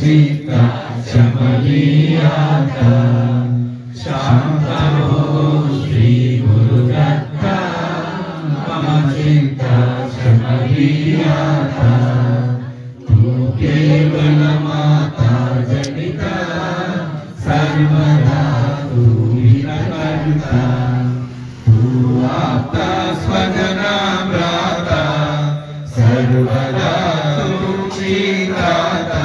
चित्ता शमनीयाता शान्तरो श्रीगुरुदत्ता मम चित्ता शमनीयाता तू केवलमाता जनिता सर्वदा तू विनकर्ता तू आपता स्वजना भ्राता सर्वदा तू चिदाता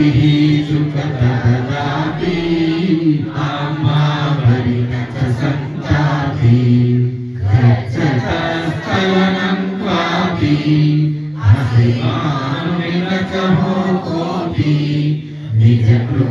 भवतिः सुखददाति अम्मा भरिण च सन्तापि गच्छतस्तवनं त्वापि हसिमानुमिन च भो कोऽपि निजकृपालेशावोऽपि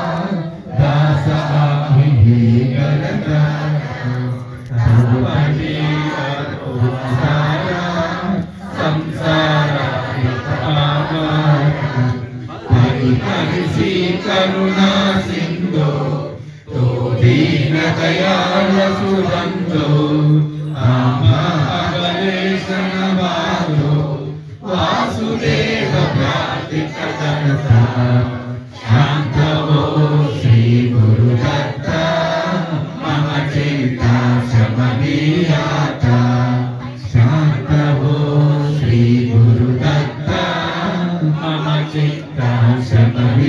కరిసి కరుణా సింధో తో దీన దయాళ సురంతో రామాగలేషణ బాధో వాసుదేవ ప్రాతికటనత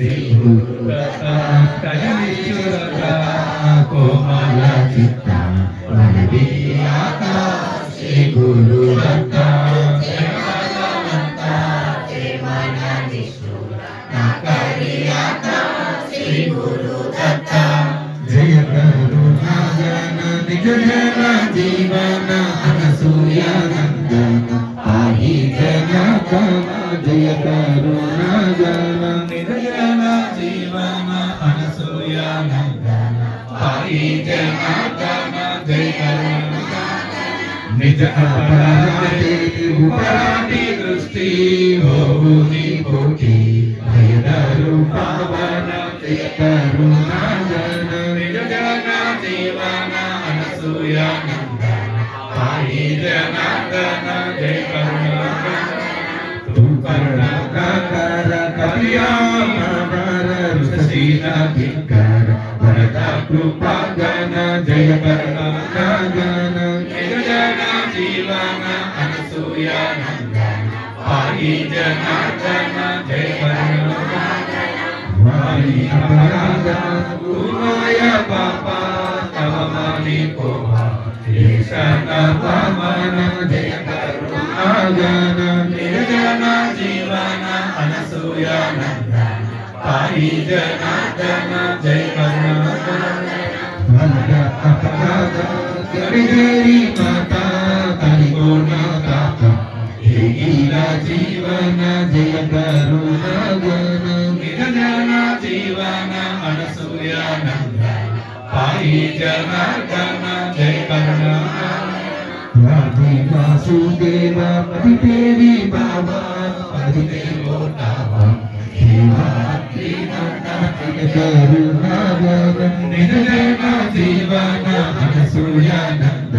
శ్రీ కోమల చిత్త శ్రీ గురు జయ శ్రీ గురు జయ కరుణాగణ నిజ జన జీవన అనసూయానందన పాహి జన జయ పాహి జన కమ జయ కరుణాగణ నిజ అపరాధే ఉపరాధి దృష్టి హోని కోటి భయదరు పావన జయ కరుణాగణ నిజ జన జీవన అనసూయానందన పాహి జనార్దన జయ కరుణాగణ తు కరుణాకర కళ్యాణకర రుసీన ధిక్కర భరత కృపాగణ జయ కరుణాగణ నిజ జన జీవన అనసూయానందన పాహి జనార్దన జయ కరుణాగణ వారి అపరాధ పూర్వాయ పాప తవ మాని కోహ ఈశన పవన జయ కరుణాగణ నిర్జన జీవన అనసూయానందన పాయి జనార్దన జయ కరుణాగణ వరద అపరాధ గరిగరి మాతా కరిగోణ తాత హే గీలా జీవన జయ కరుణాగణ నిరజన జీవన అనసూయానంద పాయి జనార్దన జయ కరుణాగణ రాధే వాసుదేవ పది దేవి బాబా పది దేవోతావా కరుణాగణ నిజ జీవన అనసూయానంద